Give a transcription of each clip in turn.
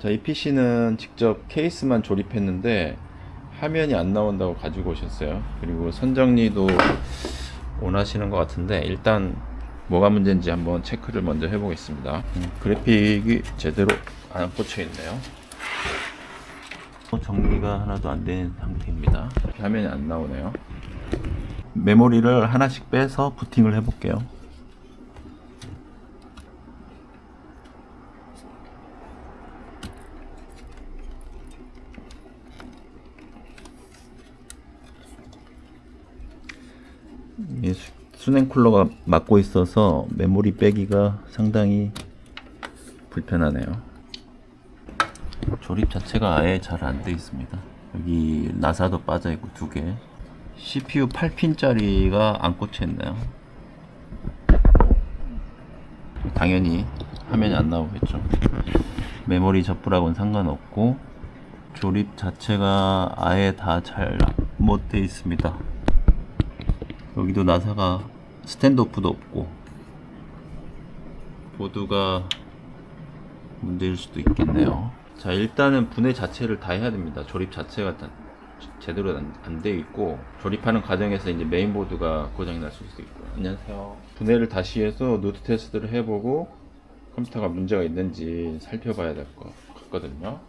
자, 이 PC는 직접 케이스만 조립했는데 화면이 안 나온다고 가지고 오셨어요. 그리고 선정리도 원하시는 것 같은데 일단 뭐가 문제인지 한번 체크를 먼저 해보겠습니다. 음, 그래픽이 제대로 안 꽂혀 있네요. 정리가 하나도 안 된 상태입니다. 화면이 안 나오네요. 메모리를 하나씩 빼서 부팅을 해볼게요. 이 수- 수냉 쿨러가 막고 있어서 메모리 빼기가 상당히 불편하네요. 조립 자체가 아예 잘 안 돼 있습니다. 여기 나사도 빠져 있고 두 개. CPU 8핀짜리가 안 꽂혀 있나요? 당연히 화면이 안 나오겠죠. 메모리 접부라고는 상관없고 조립 자체가 아예 다 잘 못 돼 있습니다. 여기도 나사가 스탠드오프도 없고 보드가 문제일 수도 있겠네요. 자 일단은 분해 자체를 다 해야 됩니다. 조립 자체가 다 제대로 안돼 있고 조립하는 과정에서 이제 메인보드가 고장이 날 수도 있고요. 안녕하세요. 분해를 다시 해서 노트 테스트를 해보고 컴퓨터가 문제가 있는지 살펴봐야 될 것 같거든요.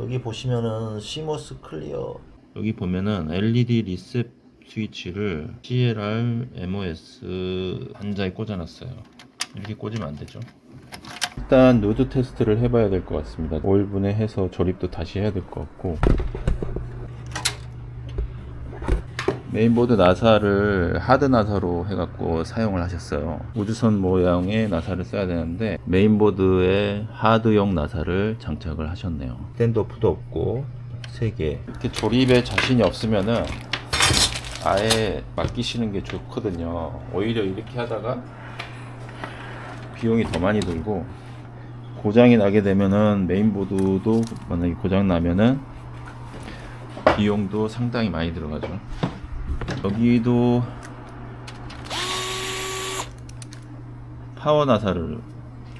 여기 보시면은 시모스 클리어 여기 보면은 LED 리셋 스위치를 CLR MOS 한자에 꽂아놨어요. 이렇게 꽂으면 안 되죠. 일단 노드 테스트를 해봐야 될 것 같습니다. 오일 분해해서 조립도 다시 해야 될 것 같고 메인보드 나사를 하드 나사로 해갖고 사용을 하셨어요. 우주선 모양의 나사를 써야 되는데 메인보드에 하드용 나사를 장착을 하셨네요. 스탠드오프도 없고 3개 이렇게 조립에 자신이 없으면은 아예 맡기시는 게 좋거든요. 오히려 이렇게 하다가 비용이 더 많이 들고 고장이 나게 되면은 메인보드도 만약에 고장 나면은 비용도 상당히 많이 들어가죠. 여기도 파워 나사를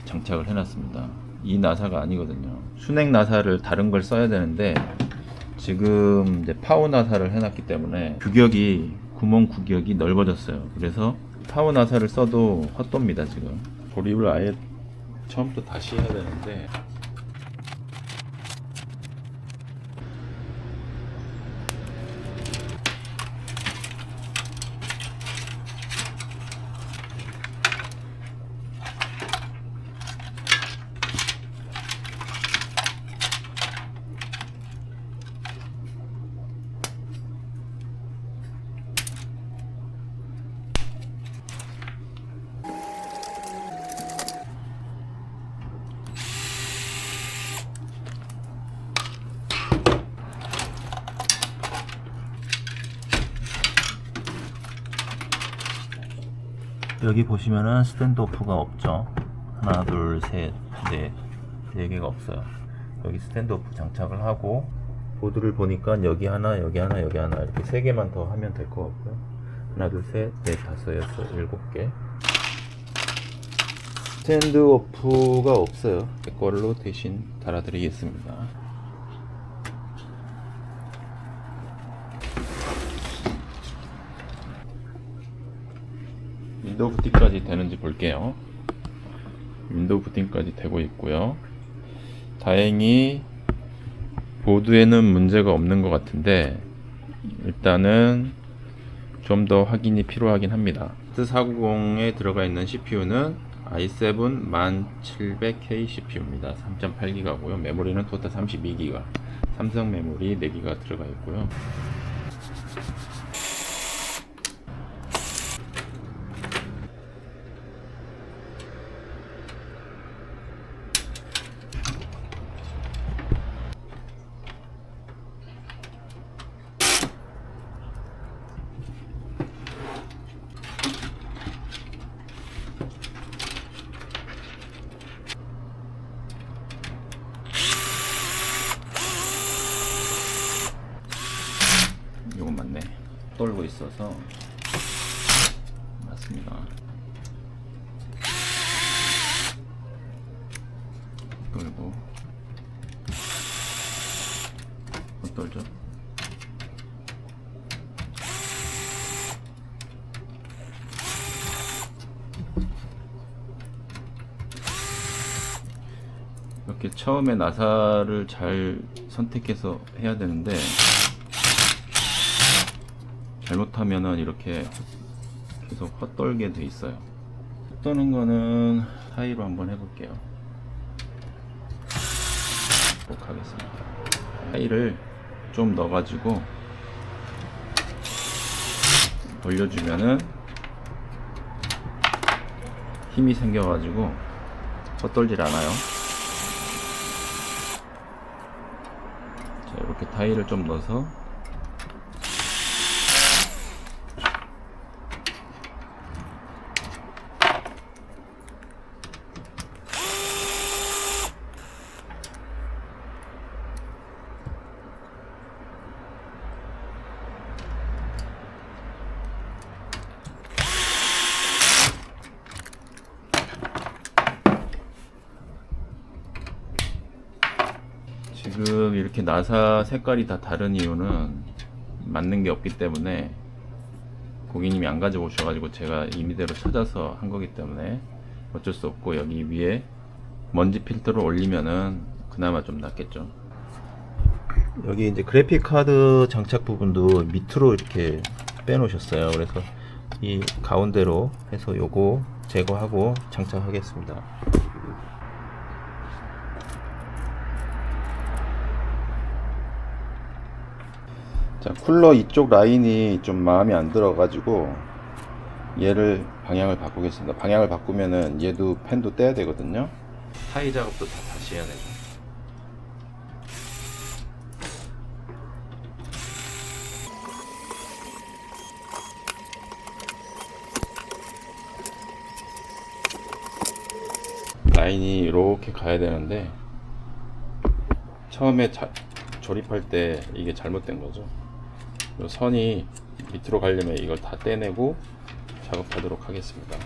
장착을 해놨습니다. 이 나사가 아니거든요. 순행 나사를 다른 걸 써야 되는데 지금 이제 파워 나사를 해놨기 때문에 규격이 구멍 구격이 넓어졌어요. 그래서 파워 나사를 써도 헛도입니다 지금. 조립을 아예 처음부터 다시 해야 되는데 여기 보시면은 스탠드오프가 없죠. 하나 둘셋넷네 개가 없어요. 여기 스탠드오프 장착을 하고 보드를 보니까 여기 하나 여기 하나 여기 하나 이렇게 세 개만 더 하면 될 것 같고요. 하나 둘셋넷 다섯 여섯 일곱 개. 스탠드오프가 없어요. 제 걸로 대신 달아드리겠습니다. 윈도우 부팅까지 되는지 볼게요. 윈도우 부팅까지 되고 있고요. 다행히 보드에는 문제가 없는 것 같은데 일단은 좀 더 확인이 필요하긴 합니다. S490에 들어가 있는 CPU는 i7 1700K CPU입니다. 3.8기가고요. 메모리는 토탈 32기가. 삼성 메모리 4기가 들어가 있고요. 헛돌고 있어서 맞습니다. 돌고 헛돌죠. 이렇게 처음에 나사를 잘 선택해서 해야 되는데 잘못하면은 이렇게 계속 헛돌게 돼 있어요. 헛도는 거는 사이로 한번 해볼게요. 꼭 하겠습니다. 사이를 좀 넣어가지고 돌려주면은 힘이 생겨가지고 헛돌질 않아요. 자, 이렇게 타일을 좀 넣어서 이렇게 나사 색깔이 다 다른 이유는 맞는 게 없기 때문에 고객님이 안 가져오셔가지고 제가 임의대로 찾아서 한 거기 때문에 어쩔 수 없고 여기 위에 먼지 필터를 올리면은 그나마 좀 낫겠죠. 여기 이제 그래픽 카드 장착 부분도 밑으로 이렇게 빼놓으셨어요. 그래서 이 가운데로 해서 요거 제거하고 장착하겠습니다. 자 쿨러 이쪽 라인이 좀 마음에 안 들어 가지고 얘를 방향을 바꾸겠습니다. 방향을 바꾸면은 얘도 펜도 떼야 되거든요. 타이 작업도 다 다시 해야 되죠. 라인이 이렇게 가야 되는데 처음에 자- 조립할 때 이게 잘못된 거죠. 선이 밑으로 가려면 이걸 다 떼내고 작업하도록 하겠습니다.